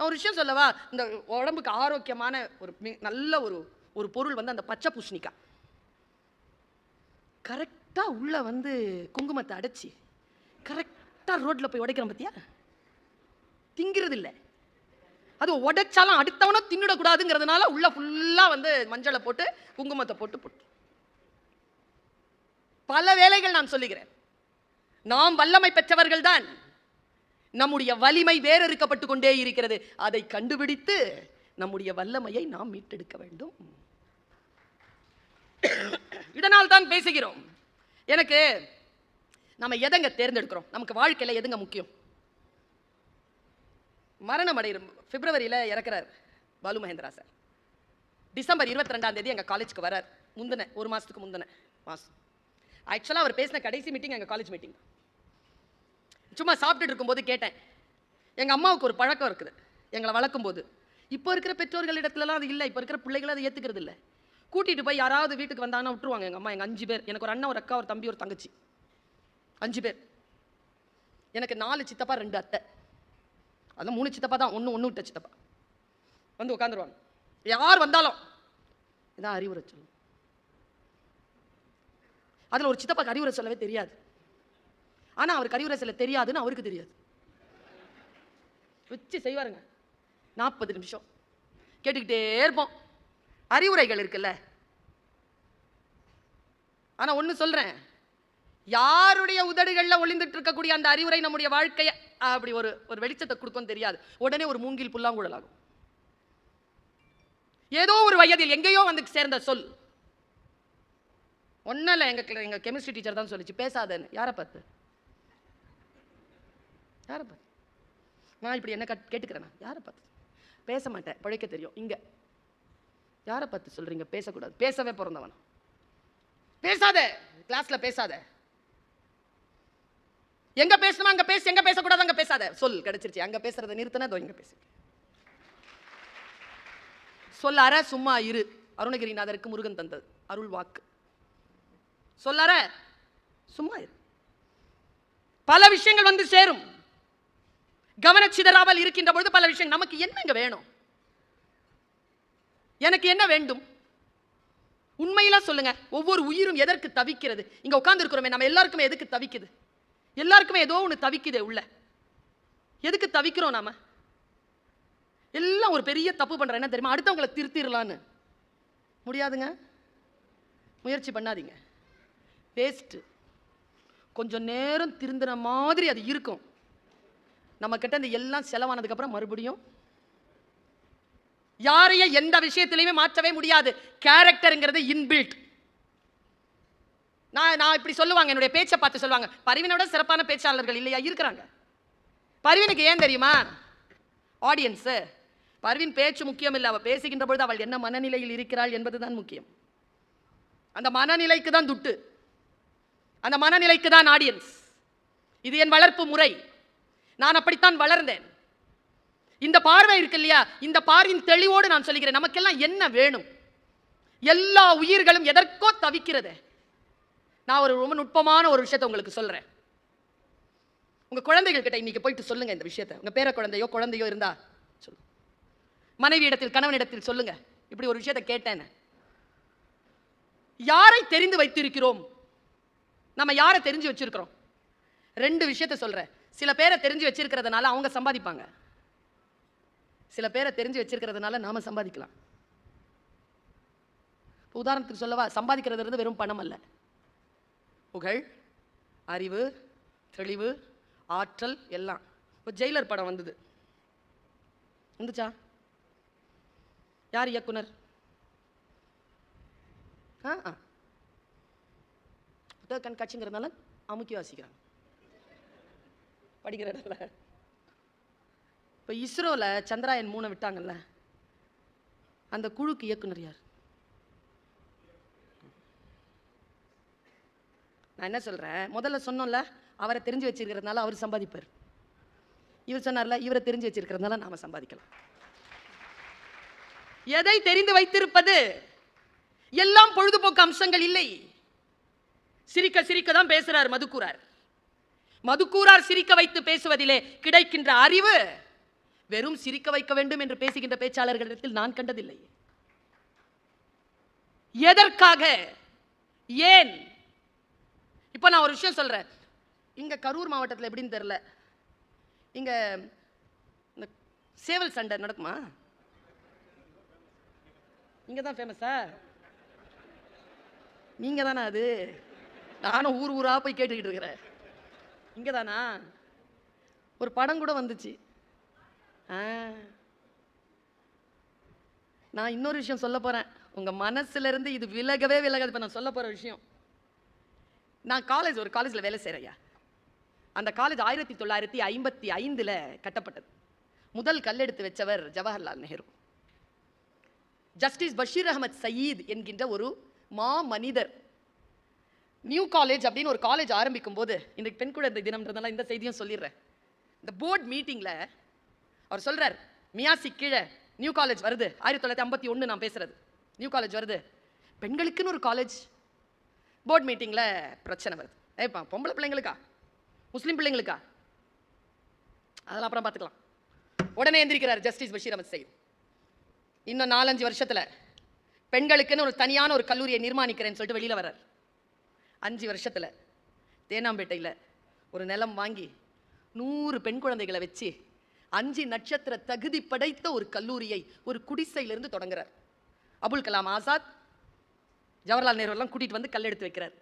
நான் ஒரு விஷயம் சொல்லவா? இந்த உடம்புக்கு ஆரோக்கியமான ஒரு நல்ல ஒரு ஒரு பொருள் வந்து அந்த பச்சை பூசணிக்காய். கரெக்டாக உள்ளே வந்து குங்குமத்தை அடைச்சி கரெக்டாக ரோட்டில் போய் உடைக்கிறோம் பார்த்தியா திங்கிறது இல்லை அது உடைச்சாலும் அடுத்தவனும் தின்னுடக்கூடாதுங்கிறதுனால உள்ள ஃபுல்லாக வந்து மஞ்சளை போட்டு குங்குமத்தை போட்டு போட்டு. பல வேலைகள் நான் சொல்லுகிறேன். நாம் வல்லமை பெற்றவர்கள் தான் நம்முடைய வலிமை வேறறுக்கப்பட்டு கொண்டே இருக்கிறது. அதை கண்டுபிடித்து நம்முடைய வல்லமையை நாம் மீட்டெடுக்க வேண்டும். இதனால் தான் பேசுகிறோம். எனக்கு நம்ம எதங்க தேர்ந்தெடுக்கிறோம்? நமக்கு வாழ்க்கையில எதுங்க முக்கியம்? மரணம் அடைகிற பிப்ரவரியில் இறக்குறார் பாலு மகேந்திரா சார். டிசம்பர் இருபத்தி ரெண்டாம் தேதி எங்கள் காலேஜ்க்கு வரார் முந்தின ஒரு மாதத்துக்கு முந்தின மாதம் ஆக்சுவலாக அவர் பேசின கடைசி மீட்டிங் எங்கள் காலேஜ் மீட்டிங் சும்மா சாப்பிட்டுட்டு இருக்கும்போது கேட்டேன். எங்கள் அம்மாவுக்கு ஒரு பழக்கம் இருக்குது. எங்களை வளர்க்கும் போது இப்போ இருக்கிற பெற்றோர்களிடத்துலலாம் அது இல்லை. இப்போ இருக்கிற பிள்ளைகளை அதை ஏற்றுக்கிறது இல்லை. கூட்டிகிட்டு போய் யாராவது வீட்டுக்கு வந்தாங்கன்னா விட்டுருவாங்க எங்கள் அம்மா. எங்கள் அஞ்சு பேர். எனக்கு ஒரு அண்ணன் ஒரு அக்கா ஒரு தம்பி ஒரு தங்கச்சி. அஞ்சு பேர். எனக்கு நாலு சித்தப்பா ரெண்டு அத்தை. அதான் மூணு சித்தப்பா தான். ஒன்று ஒன்று விட்ட சித்தப்பா. வந்து உட்காந்துருவாங்க. யார் வந்தாலும் இதான் அறிவுரை சொல்லும் அதில் ஒரு சித்தப்பாக்கு அறிவுரை சொல்லவே தெரியாது. ஆனால் அவரு கறிவுரை சிலை தெரியாதுன்னு அவருக்கு தெரியாது. வச்சு செய்வாருங்க. நாற்பது நிமிஷம். கேட்டுக்கிட்டே இருப்போம். அறிவுரைகள் இருக்குல்ல. ஆனா ஒண்ணு சொல்றேன். யாருடைய உதடுகளில் ஒளிந்துட்டு இருக்கக்கூடிய அந்த அறிவுரை நம்முடைய வாழ்க்கையை அப்படி ஒரு ஒரு வெளிச்சத்தை கொடுக்கும் தெரியாது. உடனே ஒரு மூங்கில் புல்லாங்குழல் ஆகும். ஏதோ ஒரு வயதில் எங்கேயோ வந்து சேர்ந்த சொல். ஒன்றும் இல்லை எங்கள் எங்க கெமிஸ்ட்ரி டீச்சர் தான் சொல்லிச்சு. பேசாதேன்னு. யாரை பார்த்து? யாரை பார்த்து? நான் இப்படி என்ன கட் கேட்டுக்கிறேன்? யாரை பார்த்து? பேச மாட்டேன் பழைக்க தெரியும். இங்க. யாரை பார்த்து சொல்றீங்க? பேசக்கூடாது. பேசவே பிறந்தவன். பேசாத! கிளாஸ்ல பேசாத. எங்க பேசணுமா அங்க பேசு எங்க பேசக்கூடாது அங்க பேசாத. சொல் கிடைச்சிருச்சு. அங்க பேசுறதை நிறுத்தினா இதோ இங்க பேசு. சொல்லார சும்மா இரு. அருணகிரிநாதருக்கு முருகன் தந்தது. அருள் வாக்கு. சொல்லார சும்மா இரு. பல விஷயங்கள் வந்து சேரும். கவனச்சிதறாமல் இருக்கின்ற பொழுது பல விஷயம் நமக்கு என்னங்க வேணும்? எனக்கு என்ன வேண்டும்? உண்மையில சொல்லுங்க. ஒவ்வொரு உயிரும் எதற்கு தவிக்கிறது? இங்க உட்கார்ந்து இருக்கிறோமே நம்ம எல்லாருக்குமே எதுக்கு தவிக்குது? எல்லாருக்குமே ஏதோ ஒன்று தவிக்குதே உள்ள. எதுக்கு தவிக்கிறோம் நாம? எல்லாம் ஒரு பெரிய தப்பு பண்ற என்ன தெரியுமா? அடுத்தவங்களை திருத்திடலான்னு முடியாதுங்க. முயற்சி பண்ணாதீங்க. வேஸ்ட்டு கொஞ்சம் நேரம் திருந்தின மாதிரி அது இருக்கும். நம்ம கிட்ட இந்த எல்லாம் செலவானதுக்கப்புறம் மறுபடியும் யாரையும் எந்த விஷயத்திலையுமே மாற்றவே முடியாது. கேரக்டருங்கிறது இன்பில்ட் நான் நான் இப்படி சொல்லுவாங்க என்னுடைய பேச்சை பார்த்து சொல்லுவாங்க. பரிவினோட சிறப்பான பேச்சாளர்கள் இல்லையா? இருக்கிறாங்க. பரிவினுக்கு ஏன் தெரியுமா? ஆடியன்ஸு பர்வின் பேச்சு முக்கியம் இல்லை. அவள் பேசுகின்ற பொழுது அவள் என்ன மனநிலையில் இருக்கிறாள் என்பதுதான் முக்கியம். அந்த மனநிலைக்கு தான் துட்டு. அந்த மனநிலைக்கு தான் ஆடியன்ஸ் இது என் வளர்ப்பு முறை. நான் அப்படித்தான் வளர்ந்தேன். இந்த பார்வை இருக்கு இல்லையா இந்த பார்வையின் தெளிவோடு நான் சொல்கிறேன் நமக்கெல்லாம் என்ன வேணும்? எல்லா உயிர்களும் எதற்கோ தவிக்கிறது. நான் ஒரு ரொம்ப நுட்பமான ஒரு விஷயத்தை உங்களுக்கு சொல்றேன். உங்க குழந்தைகள் கிட்ட இன்னைக்கு போயிட்டு சொல்லுங்க இந்த விஷயத்தை. உங்கள் பேர குழந்தையோ குழந்தையோ இருந்தா சொல்லு மனைவி இடத்தில் கணவனிடத்தில் சொல்லுங்க. இப்படி ஒரு விஷயத்தை கேட்டேன்னு. யாரை தெரிந்து வைத்திருக்கிறோம்? நம்ம யாரை தெரிஞ்சு வச்சிருக்கிறோம்? ரெண்டு விஷயத்த சொல்கிறேன் சில பேரை தெரிஞ்சு வச்சிருக்கிறதுனால அவங்க சம்பாதிப்பாங்க. சில பேரை தெரிஞ்சு வச்சிருக்கிறதுனால நாம சம்பாதிக்கலாம். உதாரணத்துக்கு சொல்லவா சம்பாதிக்கிறது இருந்து வெறும் பணம் அல்ல. புகழ் அறிவு தெளிவு ஆற்றல் எல்லாம். இப்போ ஜெயிலர் படம் வந்தது. வந்துச்சா? யார் இயக்குனர்? ஆ ஆ. புத்தக கண்காட்சிங்கிறதுனால அமுக்கி வாசிக்கிறாங்க. படிக்கிற இடத்துல. இப்போ இஸ்ரோவில் சந்திராயன் மூணை விட்டாங்கல்ல? அந்த குழுக்கு இயக்குனர் யார்? நான் என்ன சொல்கிறேன் முதல்ல சொன்னோம்ல அவரை தெரிஞ்சு வச்சிருக்கிறதுனால அவர் சம்பாதிப்பார். இவர் சொன்னார்ல இவரை தெரிஞ்சு வச்சிருக்கிறதுனால நாம சம்பாதிக்கலாம். எதை தெரிந்து வைத்திருப்பது? எல்லாம் பொழுதுபோக்கு அம்சங்கள் இல்லை. சிரிக்க சிரிக்க தான் பேசுறார் மதுக்குறார். மதுக்கூறார் சிரிக்க வைத்து பேசுவதிலே கிடைக்கின்ற அறிவு வெறும் சிரிக்க வைக்க வேண்டும் என்று பேசுகின்ற பேச்சாளர்களிடத்தில் நான் கண்டதில்லை. எதற்காக? ஏன்? இப்போ நான் ஒரு விஷயம் சொல்றேன். இங்க கரூர் மாவட்டத்தில் எப்படின்னு தெரியல. இங்க இந்த சேவல் சண்டை நடக்குமா? இங்க தான் ஃபேமஸா நீங்க தானே அது? நானும் ஊர் ஊரா போய் கேட்டுக்கிட்டு இருக்கிறேன். இங்கே தானா ஒரு படம் கூட வந்துச்சு. நான் இன்னொரு விஷயம் சொல்ல போறேன். உங்க மனசுல இருந்து இது விலகவே விலகாது. இப்போ நான் சொல்ல போற விஷயம். நான் காலேஜ் ஒரு காலேஜ்ல வேலை செய்யறையா அந்த காலேஜ் ஆயிரத்தி தொள்ளாயிரத்தி ஐம்பத்தி ஐந்துல கட்டப்பட்டது. முதல் கல்லெடுத்து வச்சவர் ஜவஹர்லால் நேரு. ஜஸ்டிஸ் பஷீர் அகமது சயீத் என்கின்ற ஒரு மா மனிதர் நியூ காலேஜ் அப்படின்னு ஒரு காலேஜ் ஆரம்பிக்கும் போது இன்றைக்கு பெண் குழந்தை தினம்ன்றதுனால இந்த செய்தியும் சொல்லிடுறேன். இந்த போர்ட் மீட்டிங்கில் அவர் சொல்கிறார் மியாசி கீழே நியூ காலேஜ் வருது. ஆயிரத்தி தொள்ளாயிரத்தி ஐம்பத்தி ஒன்று நான் பேசுகிறது நியூ காலேஜ் வருது. பெண்களுக்குன்னு ஒரு காலேஜ் போர்ட் மீட்டிங்கில் பிரச்சனை வருது. ஏப்பா பொம்பளை பிள்ளைங்களுக்கா? முஸ்லீம் பிள்ளைங்களுக்கா? அதெல்லாம் அப்புறம் பார்த்துக்கலாம். உடனே எந்திரிக்கிறார் ஜஸ்டிஸ் பஷீர் அஹமத் சயீத். இன்னும் நாலஞ்சு வருஷத்தில் பெண்களுக்குன்னு ஒரு தனியான ஒரு கல்லூரியை நிர்மாணிக்கிறேன்னு சொல்லிட்டு வெளியில் வர்றார். அஞ்சு வருஷத்துல தேனாம்பேட்டையில ஒரு நிலம் வாங்கி நூறு பெண் குழந்தைகளை வச்சு அஞ்சு நட்சத்திர தகுதி படைத்த ஒரு கல்லூரியை ஒரு குடிசையிலிருந்து தொடங்குறார். அபுல் கலாம் ஆசாத் ஜவஹர்லால் நேருலாம் கூட்டிகிட்டு கூட்டிட்டு வந்து கல்லெடுத்து வைக்கிறார்.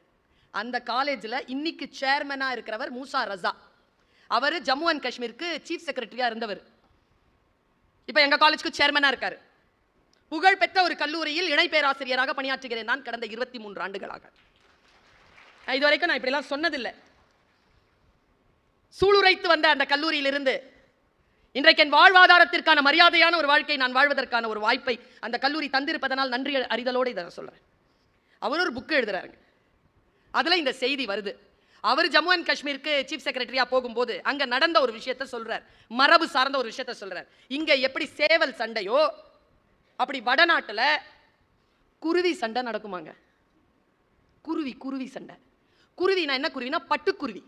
அந்த காலேஜில் இன்னைக்கு சேர்மனா இருக்கிறவர் மூசா ரசா. அவர் ஜம்மு அண்ட் காஷ்மீருக்கு சீஃப் செக்ரட்டரியாக இருந்தவர். இப்போ எங்க காலேஜ்க்கு சேர்மனா இருக்கார். புகழ்பெற்ற ஒரு கல்லூரியில் இணை பேராசிரியராக பணியாற்றுகிறேன் நான் கடந்த இருபத்தி மூன்று ஆண்டுகளாக. இது வரைக்கும் நான் இப்படிலாம் சொன்னதில்லை. சூளுரைத்து வந்த அந்த கல்லூரியிலிருந்து இன்றைக்கு என் வாழ்வாதாரத்திற்கான மரியாதையான ஒரு வாழ்க்கை நான் வாழ்வதற்கான ஒரு வாய்ப்பை அந்த கல்லூரி தந்திருப்பதனால் நன்றி அறிதலோடு இதை நான் அவர் ஒரு புக்கு எழுதுறாருங்க. அதில் இந்த செய்தி வருது. அவர் ஜம்மு அண்ட் காஷ்மீருக்கு சீஃப் செக்ரட்டரியாக போகும்போது அங்கே நடந்த ஒரு விஷயத்த சொல்கிறார் மரபு சார்ந்த ஒரு விஷயத்த சொல்கிறார் இங்கே எப்படி சேவல் சண்டையோ அப்படி வடநாட்டில் குருவி சண்டை நடக்குமாங்க. குருவி குருவி சண்டை. குருவினா என்ன குருவினா பட்டுக்குருவி.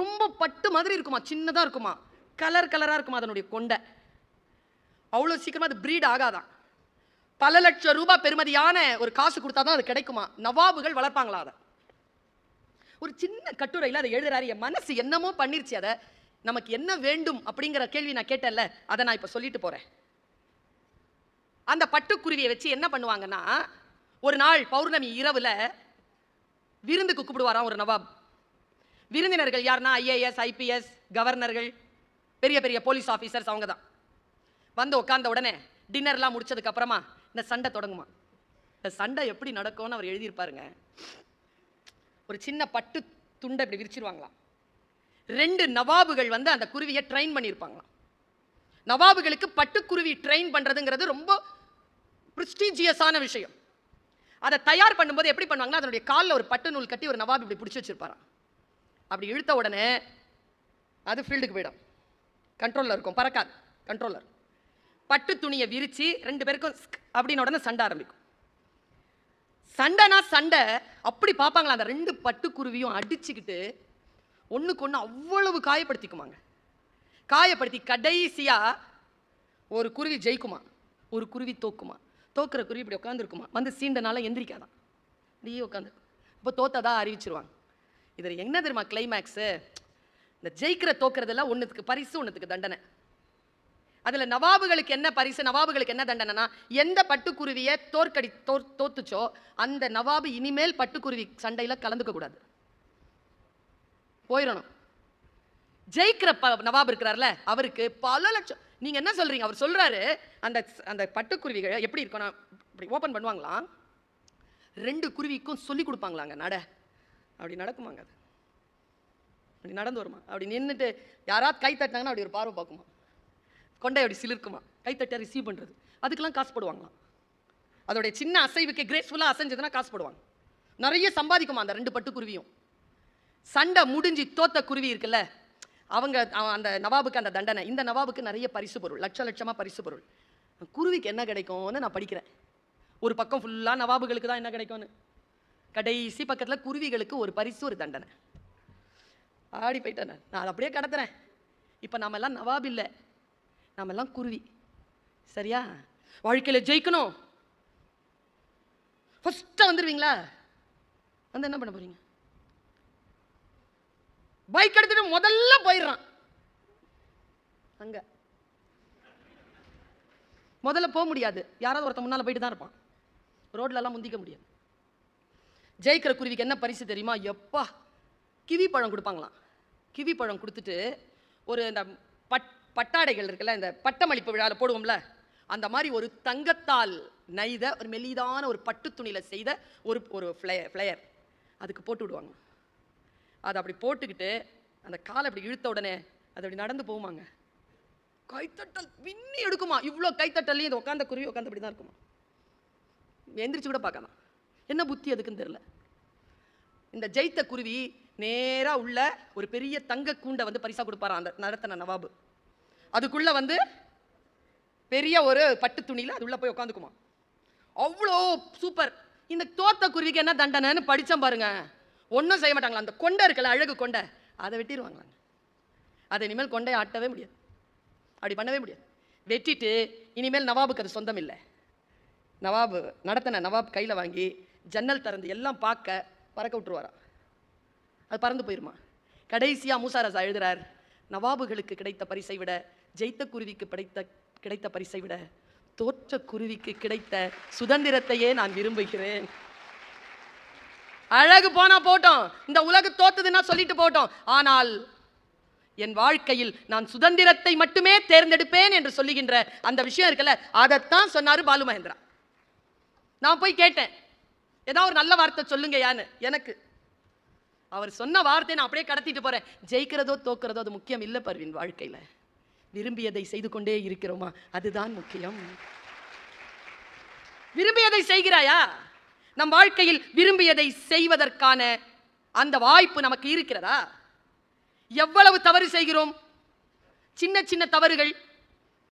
ரொம்ப பட்டு மாதிரி இருக்குமா சின்னதாக இருக்குமா கலர் கலராக இருக்குமா அதனுடைய கொண்டை. அவ்வளோ சீக்கிரமா அது ப்ரீட் ஆகாதான். பல லட்சம் ரூபாய் பெருமதியான ஒரு காசு கொடுத்தா தான் அது கிடைக்குமா? நவாபுகள் வளர்ப்பாங்களா அதை? ஒரு சின்ன கட்டுரையில் அதை எழுதுறாரு என் மனசு என்னமோ பண்ணிருச்சு அதை. நமக்கு என்ன வேண்டும் அப்படிங்கிற கேள்வி நான் கேட்டேன்ல அதை நான் இப்போ சொல்லிட்டு போறேன். அந்த பட்டுக்குருவியை வச்சு என்ன பண்ணுவாங்கன்னா ஒரு நாள் பௌர்ணமி இரவுல விருந்துக்கு கூப்பிடுவாராம் ஒரு நவாப். விருந்தினர்கள் யாருன்னா ஐஏஎஸ் ஐபிஎஸ் கவர்னர்கள் பெரிய பெரிய போலீஸ் ஆஃபீஸர்ஸ் அவங்க தான் வந்து உட்காந்த உடனே டின்னர்லாம் முடிச்சதுக்கப்புறமா இந்த சண்டை தொடங்குமா. இந்த சண்டை எப்படி நடக்கும்னு அவர் எழுதியிருப்பாருங்க. ஒரு சின்ன பட்டு துண்டை இப்படி விரிச்சிருவாங்களாம். ரெண்டு நவாபுகள் வந்து அந்த குருவியை ட்ரெயின் பண்ணியிருப்பாங்களாம். நவாபுகளுக்கு பட்டுக்குருவி ட்ரெயின் பண்றதுங்கிறது ரொம்ப ப்ரிஸ்டீஜியஸான விஷயம். அதை தயார் பண்ணும்போது எப்படி பண்ணுவாங்கன்னா அதனுடைய காலில் ஒரு பட்டு நூல் கட்டி ஒரு நவாப் இப்படி பிடிச்சி வச்சிருப்பாராம். அப்படி இழுத்த உடனே அது ஃபீல்டுக்கு போயிடும். கண்ட்ரோலில் இருக்கும். பறக்காது. கண்ட்ரோலர் பட்டு துணியை விரித்து ரெண்டு பேருக்கும் அப்படின்னு உடனே சண்டை ஆரம்பிக்கும். சண்டைனா சண்டை. அப்படி பார்ப்பாங்களா அந்த ரெண்டு பட்டுக்குருவியும் அடிச்சுக்கிட்டு ஒன்றுக்கு ஒன்று அவ்வளவு காயப்படுத்திக்குமாங்க. காயப்படுத்தி கடைசியாக ஒரு குருவி ஜெயிக்குமா? ஒரு குருவி தோக்குமா? தோக்குற குருவி இப்படி உட்காந்துருக்குமா வந்து சீண்டனால எந்திரிக்காதான். அப்படியே உட்காந்து இப்போ தோத்ததா அறிவிச்சிருவாங்க. இதில் என்ன தெரியுமா கிளைமேக்ஸு இந்த ஜெயிக்கிற தோக்கிறதெல்லாம் ஒன்றுத்துக்கு பரிசு ஒன்றுத்துக்கு தண்டனை. அதுல நவாபுகளுக்கு என்ன பரிசு நவாபுகளுக்கு என்ன தண்டனைனா எந்த பட்டுக்குருவியை தோற்கடி தோ தோத்துச்சோ அந்த நவாபு இனிமேல் பட்டுக்குருவி சண்டையில கலந்துக்க கூடாது. போயிடணும் ஜெயிக்கிற ப நவாப் இருக்கிறார்ல அவருக்கு பல லட்சம் நீங்க என்ன சொல்றீங்க? அவர் சொல்றாரு அந்த அந்த பட்டுக்குருவிகள் எப்படி இருக்கணும் இப்படி ஓபன் பண்ணுவாங்களாம். ரெண்டு குருவிக்கும் சொல்லி கொடுப்பாங்களாங்க நட. அப்படி நடக்குமாங்க அது. அப்படி நடந்து வருமா? அப்படி நின்றுட்டு யாராவது கை தட்டினாங்கன்னா அப்படி ஒரு பார்வை பார்க்குமா? கொண்டை அப்படி சிலிருக்குமா? கை தட்டியா ரிசீவ் பண்ணுறது அதுக்கெல்லாம் காசு போடுவாங்களாம். அதோடைய சின்ன அசைவுக்கு கிரேஸ்ஃபுல்லாக அசைஞ்சதுன்னா காசு போடுவாங்க. நிறைய சம்பாதிக்குமா அந்த ரெண்டு பட்டுக்குருவியும்? சண்டை முடிஞ்சு தோத்த குருவி இருக்குல்ல அவங்க அந்த நவாபுக்கு அந்த தண்டனை. இந்த நவாபுக்கு நிறைய பரிசு பொருள் லட்ச லட்சமாக பரிசு பொருள். குருவிக்கு என்ன கிடைக்கும்னு நான் படிக்கிறேன். ஒரு பக்கம் ஃபுல்லாக நவாபுகளுக்கு தான் என்ன கிடைக்கும்னு. கடைசி பக்கத்தில் குருவிகளுக்கு ஒரு பரிசு ஒரு தண்டனை. ஆடி போயிட்டேன் நான். அதை அப்படியே கடத்துறேன். இப்போ நாம எல்லாம் நவாப் இல்லை. நாமெல்லாம் குருவி. சரியா? வாழ்க்கையில் ஜெயிக்கணும். ஃபஸ்ட்டாக வந்துடுவீங்களா வந்து என்ன பண்ண போகிறீங்க பைக் எடுத்துட்டு முதல்ல போயிடுறான். அங்க. முதல்ல போக முடியாது. யாராவது ஒருத்தன் முன்னால போயிட்டு தான் இருப்பான். ரோட்லலாம் முந்திக்க முடியாது. ஜெயிக்கிற குருவிக்கு என்ன பரிசு தெரியுமா? எப்பா கிவி பழம் கொடுப்பாங்களாம். கிவி பழம் கொடுத்துட்டு ஒரு இந்த பட் பட்டாடைகள் இருக்குல்ல இந்த பட்டமளிப்பு விழாவில் போடுவோம்ல அந்த மாதிரி ஒரு தங்கத்தால் நெய்த ஒரு மெலிதான ஒரு பட்டு துணியில் செய்த ஒரு ஒரு ஃப்ளையர் ஃப்ளையர் அதுக்கு போட்டு விடுவாங்க அதை அப்படி போட்டுக்கிட்டு அந்த காலை அப்படி இழுத்த உடனே அது அப்படி நடந்து போகுமாங்க. கைத்தட்டல் பின்னி எடுக்குமா? இவ்வளோ கைத்தட்டல்லையும் இது உட்காந்த குருவி உட்காந்து அப்படி தான் இருக்குமா? எந்திரிச்சு கூட பார்க்கலாம் என்ன புத்தி அதுக்குன்னு தெரியல. இந்த ஜெயித்த குருவி நேராக உள்ள ஒரு பெரிய தங்க கூண்டை வந்து பரிசாக கொடுப்பாராம் அந்த நடத்தின நவாபு. அதுக்குள்ளே வந்து பெரிய ஒரு பட்டு துணியில் அது உள்ளே போய் உட்காந்துக்குமா. அவ்வளோ சூப்பர். இந்த தோத்த குருவிக்கு என்ன தண்டனைன்னு படித்தேன் பாருங்கள் ஒன்றும் செய்ய மாட்டாங்களா? அந்த கொண்டை இருக்கல அழகு கொண்டை அதை வெட்டிடுவாங்களாங்க அதை இனிமேல் கொண்டை ஆட்டவே முடியாது. அப்படி பண்ணவே முடியாது. வெட்டிட்டு இனிமேல் நவாபுக்கு அது சொந்தம் இல்லை. நவாபு நடத்தின நவாப் கையில் வாங்கி ஜன்னல் திறந்து எல்லாம் பார்க்க பறக்க விட்டுருவாராம். அது பறந்து போயிருமா? கடைசியாக மூசாரசா எழுதுறார் நவாபுகளுக்கு கிடைத்த பரிசை விட ஜெயித்த குருவிக்கு கிடைத்த கிடைத்த பரிசை விட தோற்ற குருவிக்கு கிடைத்த சுதந்திரத்தையே நான் விரும்புகிறேன். அழகு போனா போட்டோம். இந்த உலகு தோத்ததுன்னா சொல்லிட்டு போட்டோம். ஆனால் என் வாழ்க்கையில் நான் சுதந்திரத்தை மட்டுமே தேர்ந்தெடுப்பேன் என்று சொல்லுகின்ற அந்த விஷயம் இருக்குல்ல அதைத்தான் சொன்னாரு பாலு மகேந்திரா நான் போய் கேட்டேன். ஏதாவது ஒரு நல்ல வார்த்தை சொல்லுங்க யான்னு எனக்கு. அவர் சொன்ன வார்த்தையை நான் அப்படியே கடத்திட்டு போறேன். ஜெயிக்கிறதோ தோக்கிறதோ அது முக்கியம் இல்லை பர்வின் வாழ்க்கையில. விரும்பியதை செய்து கொண்டே இருக்கிறோமா? அதுதான் முக்கியம். விரும்பியதை செய்கிறாயா? நம் வாழ்க்கையில் விரும்பியதை செய்வதற்கான அந்த வாய்ப்பு நமக்கு இருக்கிறதா? எவ்வளவு தவறு செய்கிறோம்? சின்ன சின்ன தவறுகள்